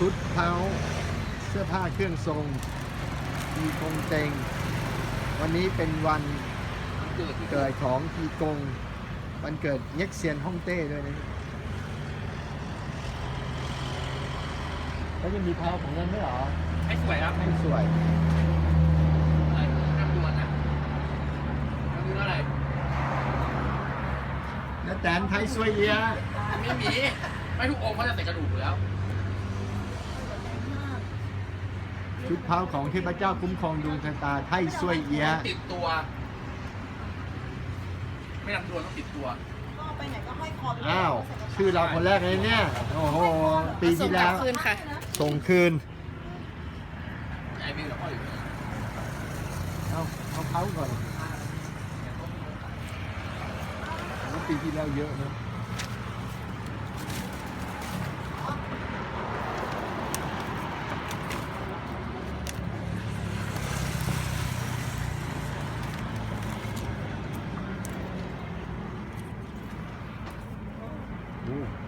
ผ้าเครื่องทรงทีกงเต็ง วันนี้เป็นวันเกิดที่เกิดของทีกง วันเกิดเย็กเซียนฮ่องเต้ด้วยนะแล้วยังมีเท้าของเงินด้วยเหรอให้สวยครับไม่สวยอะไรน้ำดวนนะน้ำดวนอะไรแล้วแตนไทยสวยเอียะไม่มี ไม่ทุกองค์เขาจะใส่กระดูกอยู่แล้ว ชุดเท้าของเทพเจ้าคุ้มครองดวงชะตาไทยสวยเอียะติดตัว ไม่น้ำดวนต้องติดตัว ก็ไปไหนก็ห้อยคอไปด้วยอ้าวชื่อเราคนแรกเลยเนี่ย โอ้โห ปีที่แล้วคืนค่ะ ส่งคืน ไอ้บิวกับพ่ออยู่เอาเอาเขาก่อนแล้วปีที่แล้วเยอะนะ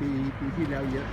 ปีปีที่แล้วเยอะ